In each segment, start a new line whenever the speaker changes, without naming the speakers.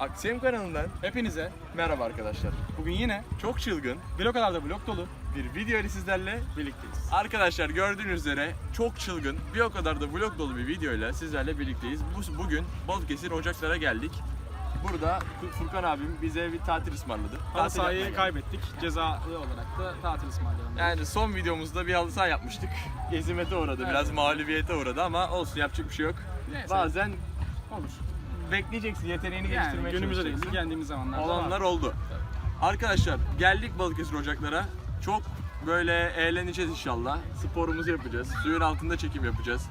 Aksiyem kanalından
Hepinize
merhaba arkadaşlar.
bugün yine
Çok çılgın
vloglarda vlog dolu
bir video ile sizlerle
birlikteyiz.
Arkadaşlar gördüğünüz üzere çok çılgın bir o kadar da vlog dolu bir video ile sizlerle birlikteyiz. Bu, bugün Balıkesir Ocaklar'a geldik. Burada Furkan abim bize bir tatil ısmarladı.
Halı sahayı kaybettik. Cezalı olarak da tatil ısmarlayalım.
Yani son videomuzda bir halı saha yapmıştık. Ezimete uğradı,
Evet.
biraz mağlubiyete uğradı ama olsun yapacak bir şey yok.
Neyse.
Bazen
olur.
Bekleyeceksin, yeteneğini
Yani
geliştirmeye
günümüzde değil,
çalışacaksın.
geldiğimiz zamanlarda
Olanlar oldu. Arkadaşlar geldik Balıkesir Ocaklar'a. Çok böyle eğleneceğiz inşallah. Sporumuzu yapacağız. Suyun altında çekim yapacağız.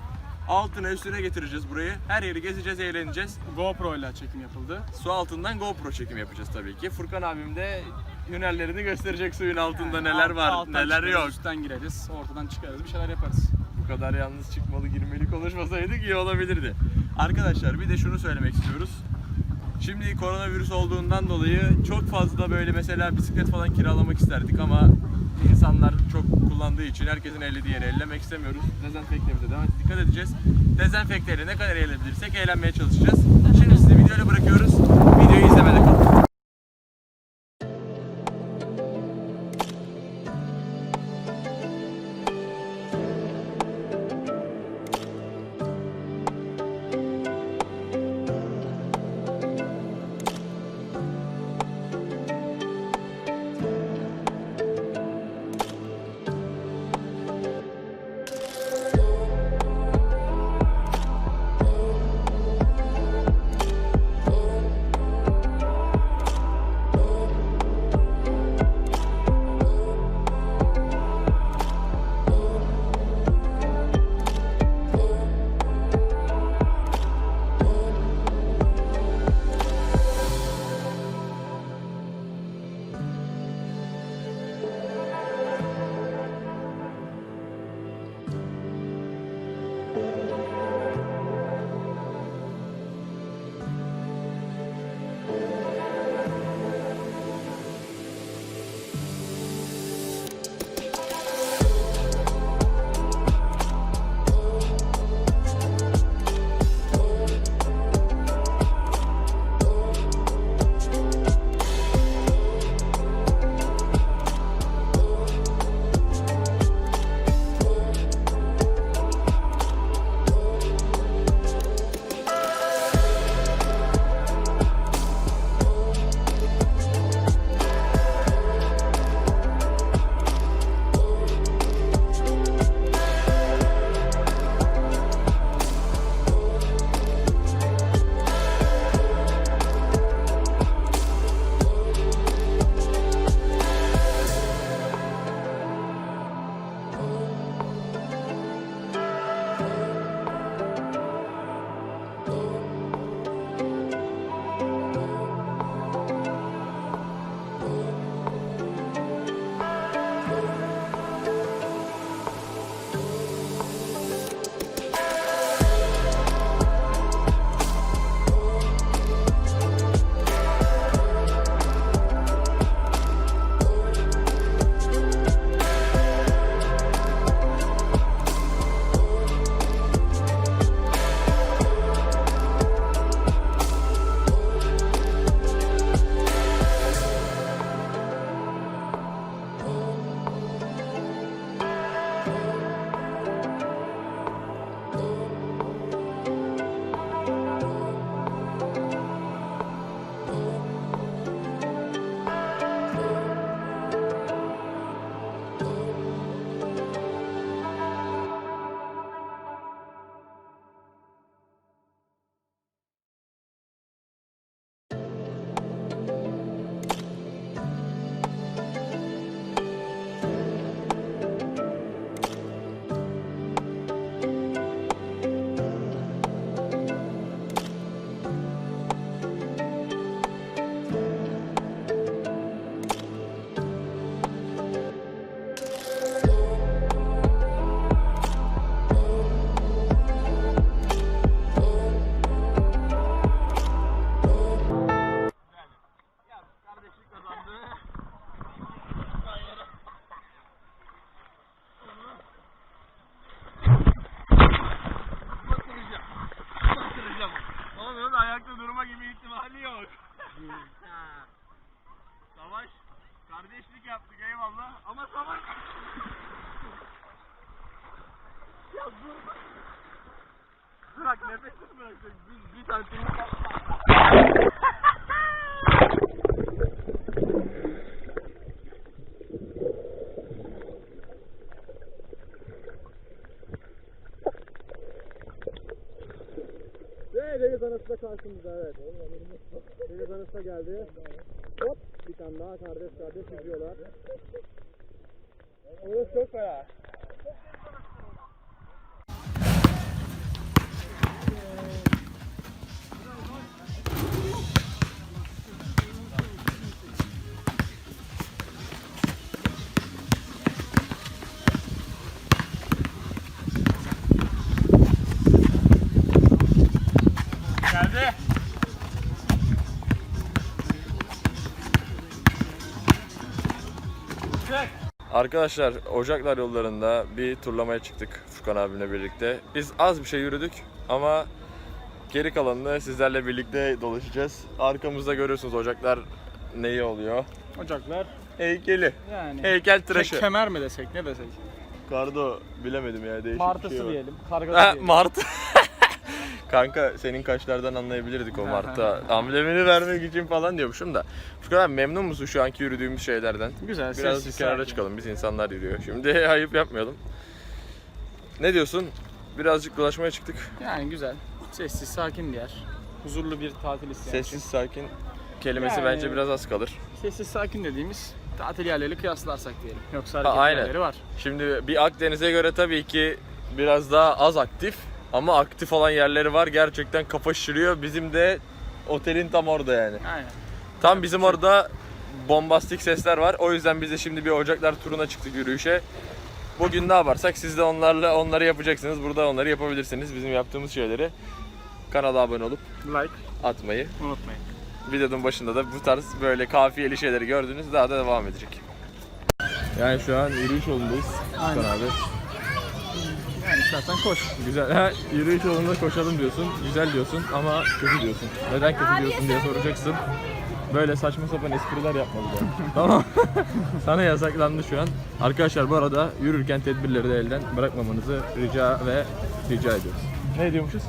Altına üstüne getireceğiz burayı. Her yeri gezeceğiz, eğleneceğiz.
GoPro ile çekim yapıldı.
Su altından GoPro çekim yapacağız tabii ki. Furkan abim de hünerlerini gösterecek suyun altında
Yani
neler
alt-
var,
alttan
neler
çıkarız,
yok.
Üstten gireriz, ortadan çıkarız, bir şeyler yaparız.
Bu kadar yalnız çıkmalı girmeli konuşmasaydık iyi olabilirdi. Arkadaşlar bir de şunu söylemek istiyoruz. Şimdi koronavirüs olduğundan dolayı çok fazla böyle mesela bisiklet falan kiralamak isterdik ama insanlar çok kullandığı için herkesin ellediği yere ellemek istemiyoruz. Dezenfekte'mize devam dikkat edeceğiz. Dezenfekteyle ne kadar eğlenebilirsek eğlenmeye çalışacağız. Şimdi sizi videoyla bırakıyoruz. Videoyu izlemede kalın. Nefesini bırakacak bir, bir
Ve deniz anası da karşımızda evet. Deniz anası da geldi. Hop bir tane daha kardeş kardeş yüzüyorlar. Orası çok fena.
Arkadaşlar Ocaklar yollarında bir turlamaya çıktık Furkan abimle birlikte. Biz az bir şey yürüdük ama geri kalanını sizlerle birlikte dolaşacağız. Arkamızda görüyorsunuz Ocaklar neyi oluyor?
Ocaklar
Heykeli.
yani.
Heykel tıraşı.
Ke- kemer mi desek ne desek?
Kardo bilemedim ya değişik
Martısı
bir şey var.
diyelim. Kargası
Ha,
diyelim.
Martı. Kanka senin kaşlardan anlayabilirdik o Mart'a. Amblemini vermek için falan diyormuşum da. Furkan abi memnun musun şu anki yürüdüğümüz şeylerden?
Güzel.
Biraz
sessiz,
kenara
sakin.
çıkalım. Biz insanlar yürüyor. Şimdi ayıp yapmayalım. Ne diyorsun? Birazcık dolaşmaya çıktık.
Yani güzel. Sessiz sakin bir yer. Huzurlu bir tatil isteyen için.
Sessiz sakin kelimesi
Yani-
bence biraz az kalır.
Sessiz sakin dediğimiz tatil yerleri kıyaslarsak diyelim. Yoksa
Ha, aynen.
yerleri var.
Şimdi bir Akdeniz'e göre tabii ki biraz daha az aktif ama aktif olan yerleri var. Gerçekten kafa şişiriyor. Bizim de otelin tam orada yani.
Aynen.
Tam bizim orada bombastik sesler var. O yüzden biz de şimdi bir Ocaklar turuna çıktık yürüyüşe. Bugün ne yaparsak siz de onlarla onları yapacaksınız. Burada onları yapabilirsiniz. Bizim yaptığımız şeyleri kanala abone olup
Like
atmayı.
unutmayın.
Videonun başında da bu tarz böyle kafiyeli şeyleri gördünüz. Daha da devam edecek. Yani şu an yürüyüş yolundayız.
Aynen.
abi.
Yani istersen koş.
Güzel. Ha, yürüyüş yolunda koşalım diyorsun. Güzel diyorsun ama kötü diyorsun. Neden kötü diyorsun diye soracaksın. Böyle saçma sapan espriler yapma bir daha. tamam. Sana yasaklandı şu an. Arkadaşlar bu arada yürürken tedbirleri de elden bırakmamanızı rica ve rica ediyoruz. Ne diyormuşuz?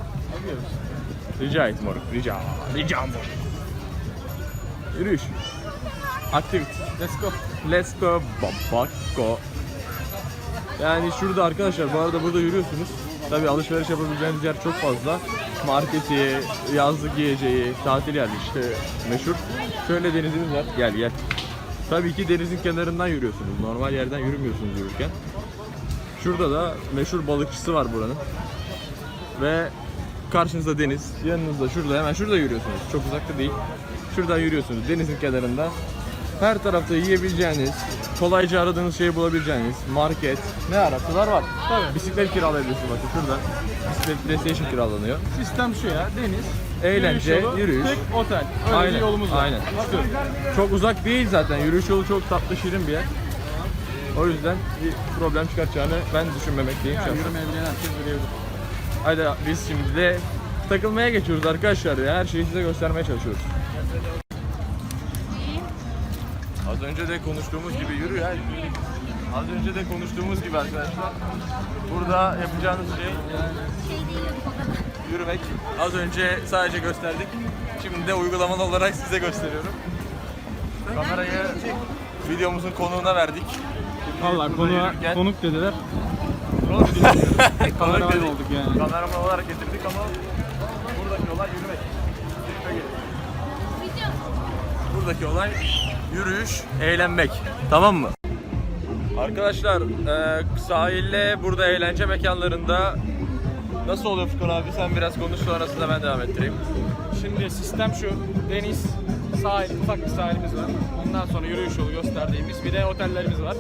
Ediyoruz.
Rica et moruk. Rica. Rica moruk. Yürüyüş. Activity.
Let's go.
Let's go babako. Yani şurada arkadaşlar bu arada burada yürüyorsunuz. Tabi alışveriş yapabileceğiniz yer çok fazla. Marketi, yazlık giyeceği, tatil yerleri işte meşhur. Şöyle denizimiz var. Gel gel. Tabii ki denizin kenarından yürüyorsunuz. Normal yerden yürümüyorsunuz yürürken. Şurada da meşhur balıkçısı var buranın. Ve karşınızda deniz. Yanınızda şurada hemen şurada yürüyorsunuz. Çok uzakta değil. Şuradan yürüyorsunuz denizin kenarında. Her tarafta yiyebileceğiniz, kolayca aradığınız şeyi bulabileceğiniz market, ne araçlar var.
Tabii.
Bisiklet kiralayabilirsiniz bakın şurada. Bisiklet PlayStation kiralanıyor.
Sistem şu ya. Deniz.
Eğlence,
yürüyüş, yolu,
yürüyüş.
Tek otel. Öyle bir yolumuz var.
Aynen.
İşte.
Çok uzak değil zaten. Yürüyüş yolu çok tatlı, şirin bir yer. O yüzden bir problem çıkartacağını ben düşünmemekteyim
Yani
şahsen.
yürümeyebilen herkes yürüyebilir.
Hadi biz şimdi de takılmaya geçiyoruz arkadaşlar ya. Her şeyi size göstermeye çalışıyoruz. Az önce de konuştuğumuz gibi yürü ya. Az önce de konuştuğumuz gibi arkadaşlar. Burada yapacağınız şey yürümek. Az önce sadece gösterdik. Şimdi de uygulamalı olarak size gösteriyorum. Kamerayı videomuzun konuğuna verdik.
Valla konuğa konuk dediler. Kameraman
Kameraman
olduk yani.
Kameraman olarak getirdik ama buradaki olay yürümek. Buradaki olay yürüyüş, eğlenmek. Tamam mı? Arkadaşlar e, sahilde burada eğlence mekanlarında nasıl oluyor Furkan abi sen biraz konuş sonrasında ben devam ettireyim.
Şimdi sistem şu. Deniz, sahil, ufak bir sahilimiz var. Ondan sonra yürüyüş yolu gösterdiğimiz bir de otellerimiz var.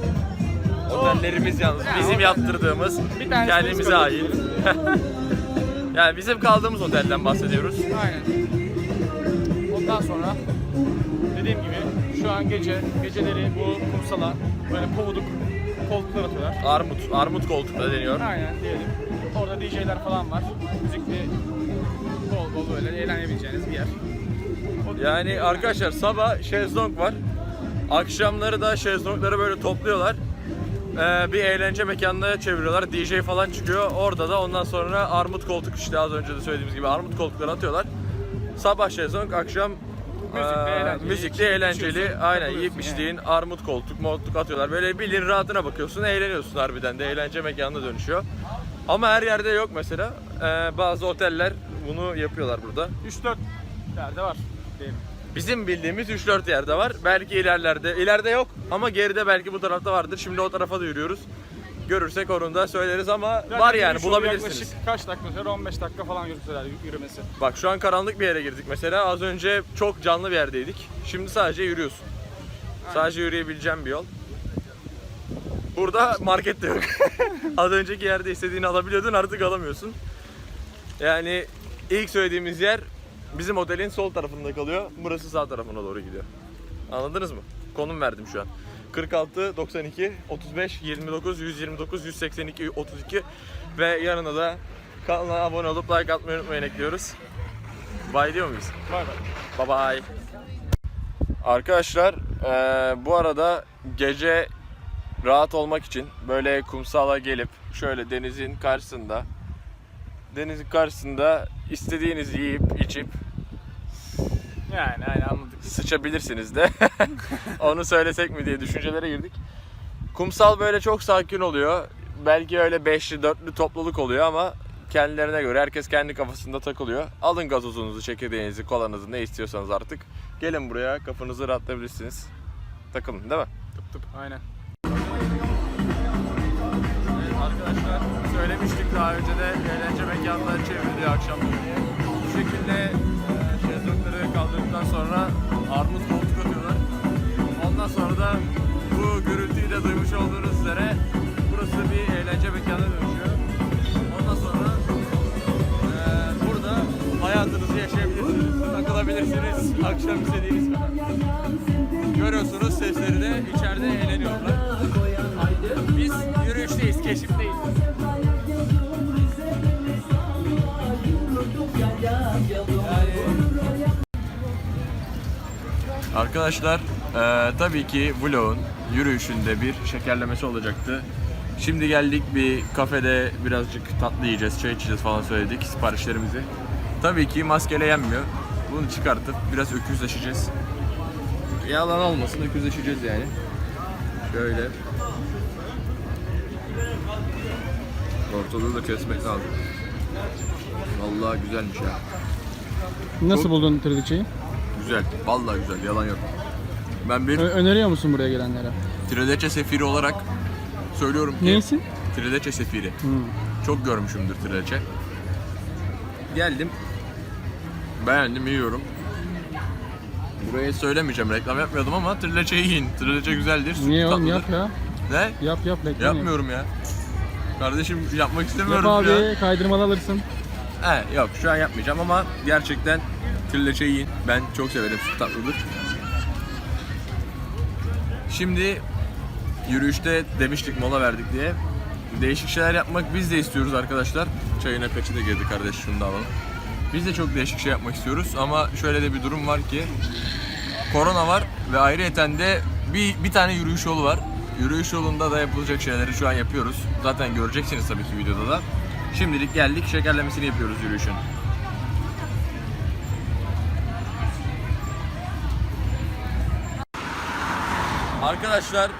Otellerimiz yalnız bizim yaptırdığımız kendimize ait. yani bizim kaldığımız otelden bahsediyoruz.
Aynen. Ondan sonra dediğim gibi şu an gece, geceleri bu kumsala böyle kovuduk koltuklar atıyorlar.
Armut, armut koltukta deniyor.
Aynen diyelim. Orada DJ'ler falan var. Müzikli bol bol böyle eğlenebileceğiniz bir yer. O
Yani arkadaşlar sabah şezlong var. Akşamları da şezlongları böyle topluyorlar. Ee, bir eğlence mekanına çeviriyorlar. DJ falan çıkıyor. Orada da ondan sonra armut koltuk işte az önce de söylediğimiz gibi armut koltukları atıyorlar. Sabah şezlong, akşam
Müzikli,
eee,
eğlenceli,
müzikli, eğlenceli, aynen yiyip
yani.
içtiğin armut koltuk, moltuk atıyorlar. Böyle bildiğin rahatına bakıyorsun, eğleniyorsun harbiden de eğlence mekanına dönüşüyor. Ama her yerde yok mesela. Eee, bazı oteller bunu yapıyorlar burada.
3-4 yerde var diyelim.
Bizim bildiğimiz 3-4 yerde var. Belki ilerlerde. ileride yok ama geride belki bu tarafta vardır. Şimdi o tarafa da yürüyoruz. Görürsek onu da söyleriz ama var yani
yürüyüş yolu
bulabilirsiniz.
Yaklaşık kaç dakika sonra 15 dakika falan yürütüyorlar yürümesi.
Bak şu an karanlık bir yere girdik mesela. Az önce çok canlı bir yerdeydik. Şimdi sadece yürüyorsun. Sadece yürüyebileceğim bir yol. Burada market de yok. Az önceki yerde istediğini alabiliyordun artık alamıyorsun. Yani ilk söylediğimiz yer bizim otelin sol tarafında kalıyor. Burası sağ tarafına doğru gidiyor. Anladınız mı? Konum verdim şu an. 46 92 35 29 129 182 32 ve yanına da kanala abone olup like atmayı unutmayın ekliyoruz. Bye diyor muyuz?
Bay bay.
Bye bye. Arkadaşlar eee, bu arada gece rahat olmak için böyle kumsala gelip şöyle denizin karşısında denizin karşısında istediğinizi yiyip içip
Yani aynen anladık.
sıçabilirsiniz de. Onu söylesek mi diye düşüncelere girdik. Kumsal böyle çok sakin oluyor. Belki öyle beşli dörtlü topluluk oluyor ama kendilerine göre herkes kendi kafasında takılıyor. Alın gazozunuzu, çekirdeğinizi, kolanızı ne istiyorsanız artık. Gelin buraya kafanızı rahatlayabilirsiniz. Takılın değil mi?
Tıp tıp aynen.
Söylemiştik daha önce de eğlence mekanları çevriliyor akşamları. Bu şekilde e, şezlongları kaldırdıktan sonra armut koltuk atıyorlar. Ondan sonra da bu gürültüyü de duymuş olduğunuz üzere burası bir eğlence mekanına dönüşüyor. Ondan sonra e, burada hayatınızı yaşayabilirsiniz, takılabilirsiniz akşam istediğiniz kadar. Görüyorsunuz sesleri de içeride eğleniyorlar. Biz yürüyüşteyiz, keşifteyiz. Arkadaşlar eee, tabii ki vlogun yürüyüşünde bir şekerlemesi olacaktı. Şimdi geldik bir kafede birazcık tatlı yiyeceğiz, çay içeceğiz falan söyledik siparişlerimizi. Tabii ki maskeyle yenmiyor. Bunu çıkartıp biraz öküzleşeceğiz. Yalan olmasın öküzleşeceğiz yani. Şöyle. Ortalığı da kesmek lazım. Vallahi güzelmiş ya.
Nasıl buldun trileçeyi?
Güzel. Vallahi güzel. Yalan yok. Ben bir
Ö- öneriyor musun buraya gelenlere?
trileçe sefiri olarak söylüyorum ki
Neysin?
trileçe sefiri.
Hmm.
Çok görmüşümdür trileçe. Geldim. Beğendim, yiyorum. Buraya söylemeyeceğim, reklam yapmıyordum ama trileçeyi yiyin. Trileçe güzeldir. sütlü
Niye oğlum
tatlıdır.
yap ya.
Ne?
Yap yap bekle.
Yapmıyorum ya. Kardeşim yapmak
Yap
istemiyorum
abi
ya.
kaydırmalı alırsın.
He, yok şu an yapmayacağım ama gerçekten trileçe yiyin. Ben çok severim süt tatlıdır. Şimdi yürüyüşte demiştik mola verdik diye. Değişik şeyler yapmak biz de istiyoruz arkadaşlar. Çayına kaçı da girdi kardeş şunu da alalım. Biz de çok değişik şey yapmak istiyoruz ama şöyle de bir durum var ki korona var ve ayrıyeten de bir, bir tane yürüyüş yolu var. Yürüyüş yolunda da yapılacak şeyleri şu an yapıyoruz. Zaten göreceksiniz tabii ki videoda da. Şimdilik geldik şekerlemesini yapıyoruz yürüyüşün. Arkadaşlar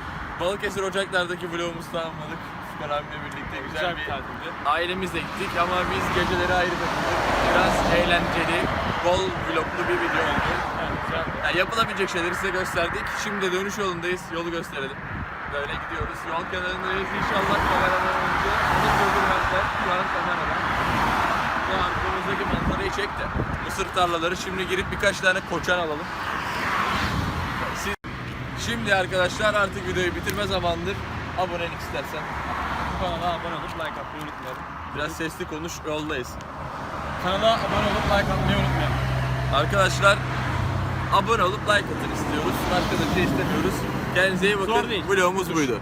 Balıkesir Ocaklar'daki vlogumuzu tamamladık. Furkan abimle birlikte güzel,
Güzel
bir
tatildi.
ailemizle gittik ama biz geceleri ayrı takıldık. Biraz eğlenceli, bol vloglu bir video oldu.
Yani güzel.
Yani yapılabilecek şeyleri size gösterdik. Şimdi de dönüş yolundayız. Yolu gösterelim. Böyle gidiyoruz. Yol kenarındayız. İnşallah kameradan önce onu durdurmazlar. Şu an kamerada. Şu arkamızdaki manzarayı çek de. Mısır tarlaları. Şimdi girip birkaç tane koçan alalım. Şimdi arkadaşlar artık videoyu bitirme zamandır. Abonelik istersen.
Kanala abone olup like atmayı unutmayalım.
Biraz sesli konuş. Yoldayız.
Kanala abone olup like atmayı unutmayalım.
Arkadaşlar abone olup like atın istiyoruz. Başka da bir şey istemiyoruz. Kendinize iyi bakın.
Zor değil.
Vlogumuz buydu.